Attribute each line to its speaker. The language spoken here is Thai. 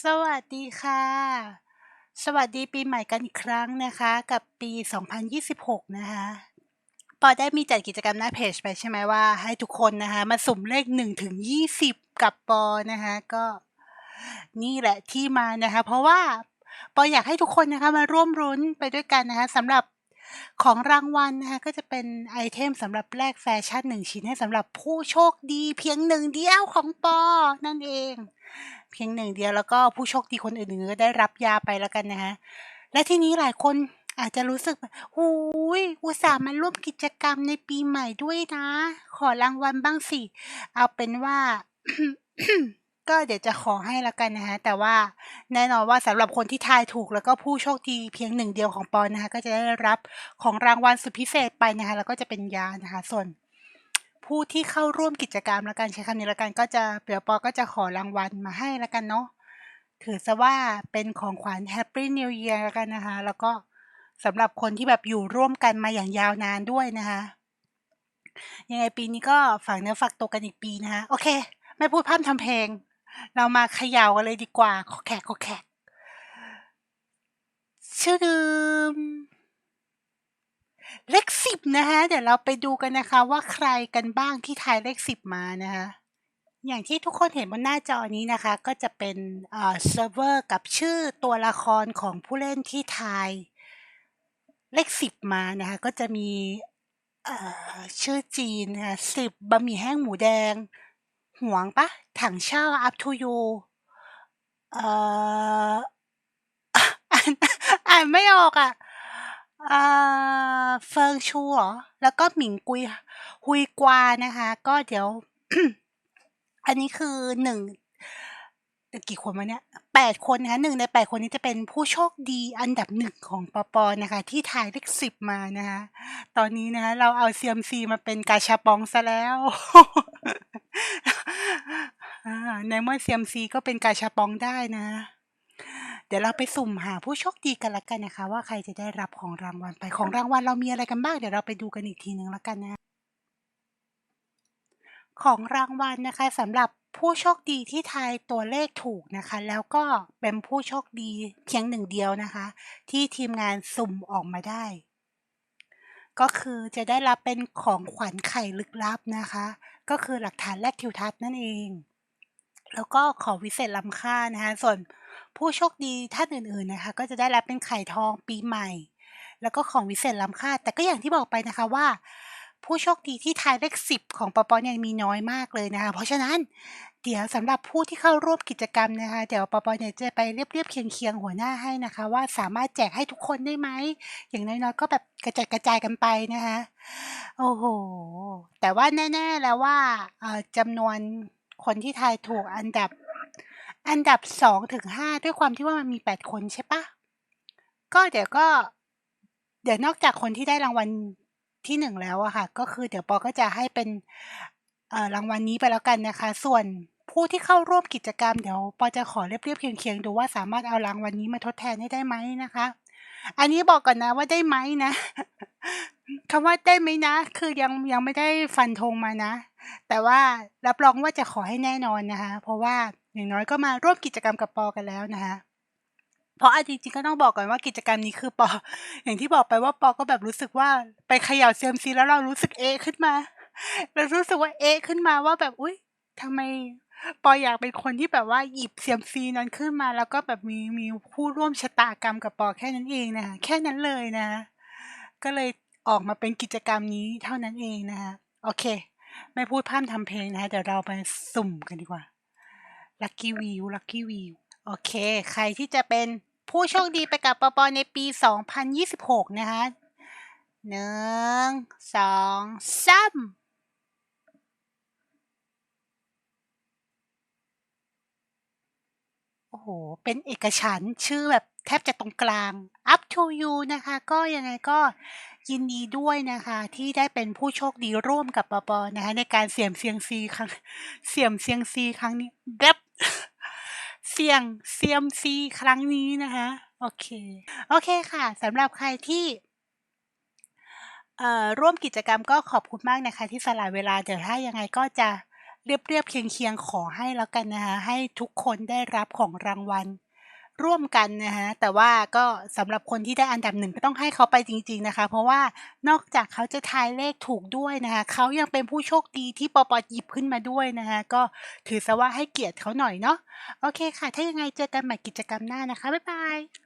Speaker 1: สวัสดีค่ะ สวัสดีปีใหม่กันอีกครั้งนะคะ กับปี 2026 นะคะ ปอได้มีจัดกิจกรรมหน้าเพจไปใช่ไหมว่าให้ทุกคนนะคะ มาสุ่มเลข1ถึง20 กับปอนะคะ ก็นี่แหละที่มานะคะ เพราะว่าปออยากให้ทุกคนนะคะ มาร่วมรุ้นไปด้วยกันนะคะสำหรับของรางวัลนะคะ ก็จะเป็นไอเทมสำหรับแลกแฟชั่น 1 ชิ้นให้สำหรับผู้โชคดีเพียงหนึ่งเดียวของปอนั่นเอง เพียงหนึ่งเดียวแล้วก็ผู้โชคดีคนอื่นๆก็ได้รับยาไปแล้วกันนะคะและที่นี้หลายคนอาจจะรู้สึกหูยอุตส่าห์มาร่วมกิจกรรมในปีใหม่ด้วยนะ ขอรางวัลบ้างสิ เอาเป็นว่า ก็เดี๋ยวจะขอให้แล้วกันนะคะแต่ว่าแน่นอนว่าสำหรับคนที่ทายถูกแล้วก็ผู้โชคดีเพียงหนึ่งเดียวของปอนนะคะ ก็จะได้รับของรางวัลสุดพิเศษไปนะคะ แล้วก็จะเป็นยานะคะ ส่วน ผู้ที่เข้าร่วมกิจกรรมแล้วกันใช้คำนี้ล้วกันก็จะเดี๋ยวปอก็จะขอรางวัลมาให้ล้วกันเนาะถือซะว่าเป็นของขวัญ Happy New Year ล้วกันนะคะ แล้วก็สำหรับคนที่แบบอยู่ร่วมกันมาอย่างยาวนานด้วยนะคะยังไงปีนี้ก็ฝากเนื้อฝากตัวกันอีกปีนะคะโอเค ไม่พูดพร่ำทำเพลง เรามาเขย่ากันเลยดีกว่าขอแขกขอแขกชื่อเดิมเลขสิบ นะคะเดี๋ยวเราไปดูกันนะคะ ว่าใครกันบ้างที่ทายเลขสิบมานะคะ อย่างที่ทุกคนเห็นบนหน้าจอนี้นะคะ ก็จะเป็นเอ่อเซิร์ฟเวอร์กับชื่อตัวละครของผู้เล่นที่ทายเลขสิบมานะคะ ก็จะมีเอ่อชื่อจีนนะคะสิบบะหมี่แห้งหมูแดง หวงปะถังเช่า up to you เอ่ออ่านอ่านไม่ออกอะ อ่า เฟิงชูเหรอ แล้วก็หมิงกุยฮุยกวานะคะ ก็เดี๋ยว อันนี้คือหนึ่งกี่คนวะเนี่ยแปดคนนะคะหนึ่งในแปดคนนี้จะเป็นผู้โชคดีอันดับหนึ่งของปอปอนะคะ ที่ถ่ายเลขสิบมานะคะ ตอนนี้นะคะเราเอา CMC มาเป็นกาชาปองซะแล้วในเมื่อ CMC ก็เป็นกาชาปองได้นะ ดี๋ยวเราไปสุ่มหาผู้โชคดีกันละกันนะคะ ว่าใครจะได้รับของรางวัลไปของรางวัลเรามีอะไรกันบ้างเดี๋ยวเราไปดูกันอีกทีหนึ่งละกันนะ ของรางวัลนะคะสำหรับผู้โชคดีที่ทายตัวเลขถูกนะคะ แล้วก็เป็นผู้โชคดีเพียงหนึ่งเดียวนะคะ ที่ทีมงานสุ่มออกมาได้ ก็คือจะได้รับเป็นของขวัญไข่ลึกลับนะคะ ก็คือหลักฐานแรกทิวทัศน์นั่นเอง แล้วก็ของวิเศษล้ำค่านะคะ ส่วน ผู้โชคดีท่านอื่นๆนะคะ ก็จะได้รับเป็นไข่ทองปีใหม่ แล้วก็ของวิเศษล้ำค่า แต่ก็อย่างที่บอกไปนะคะว่า ผู้โชคดีที่ทายเลขสิบของปอปอเนี่ยมีน้อยมากเลยนะคะ เพราะฉะนั้นเดี๋ยวสำหรับผู้ที่เข้าร่วมกิจกรรมนะคะ เดี๋ยวปอปอเนี่ยจะไปเรียบเรียบเคียงเคียงๆหัวหน้าให้นะคะ ว่าสามารถแจกให้ทุกคนได้ไหม อย่างน้อยๆก็แบบกระจัดกระจายกันไปนะคะ โอ้โห แต่ว่าแน่ ๆ แล้วว่าจำนวนคนที่ทายถูกอันดับ อันดับสองถึงห้าด้วยความที่ว่ามันมีแปดคนใช่ปะก็เดี๋ยวก็ เดี๋ยวนอกจากคนที่ได้รางวัลที่หนึ่งแล้วอะค่ะ ก็คือเดี๋ยวปอก็จะให้เป็นรางวัลนี้ไปแล้วกันนะคะ ส่วนผู้ที่เข้าร่วมกิจกรรมเดี๋ยวปอจะขอเรียบเรียบๆเคียงเคียงๆดูว่าสามารถเอารางวัลนี้มาทดแทนให้ได้ไหมนะคะ อันนี้บอกก่อนนะว่าได้ไหมนะคำว่าได้ไหมนะ คือยังยังไม่ได้ฟันธงมานะ แต่ว่ารับรองว่าจะขอให้แน่นอนนะคะ เพราะว่า อย่างน้อยก็มาร่วมกิจกรรมกับปอกันแล้วนะคะเพราะอาจริงๆก็ต้องบอกก่อนว่ากิจกรรมนี้คือปอ อย่างที่บอกไปว่าปอก็แบบรู้สึกว่าไปเขย่าเซียมซีแล้วเรารู้สึกเอขึ้นมาเรารู้สึกว่าเอขึ้นมาว่าแบบอุ้ยทำไมปออยากเป็นคนที่แบบว่าหยิบเซียมซีนั้นขึ้นมา แล้วก็แบบมีมีผู้ร่วมชะตากรรมกับปอแค่นั้นเองนะคะแค่นั้นเลยนะ ก็เลยออกมาเป็นกิจกรรมนี้เท่านั้นเองนะคะโอเค ไม่พูดพร่ำทำเพลงนะคะเดี๋ยวเราไปสุ่มกันดีกว่า Lucky View Lucky View โอเค ใครที่จะเป็นผู้โชคดีไปกับปอปอในปี 2026 นะคะหนึ่งสองสามโอ้โห เป็นเอกฉันชื่อแบบแทบจะตรงกลาง up to you นะคะ ก็ยังไงก็ยินดีด้วยนะคะ ที่ได้เป็นผู้โชคดีร่วมกับปอปอนะคะ ในการเสี่ยมเซียงซีครั้งเสี่ยมเซียงซีครั้งนี้แบบ เสี่ยงเซียมซีครั้งนี้นะคะ โอเค โอเคค่ะสำหรับใครที่ร่วมกิจกรรมก็ขอบคุณมากนะคะ ที่สละเวลาเดี๋ยวถ้ายังไงก็จะเรียบเรียบเคียงเคียงขอให้แล้วกันนะคะ ให้ทุกคนได้รับของรางวัล ร่วมกันนะคะแต่ว่าก็สำหรับคนที่ได้อันดับหนึ่งก็ต้องให้เขาไปจริง ๆนะคะ เพราะว่านอกจากเขาจะทายเลขถูกด้วยนะคะเขายังเป็นผู้โชคดีที่ปป.หยิบขึ้นมาด้วยนะคะก็ถือซะว่าให้เกียรติเขาหน่อยเนาะโอเคค่ะ ถ้ายังไงเจอกันใหม่กิจกรรมหน้านะคะบ๊ายบาย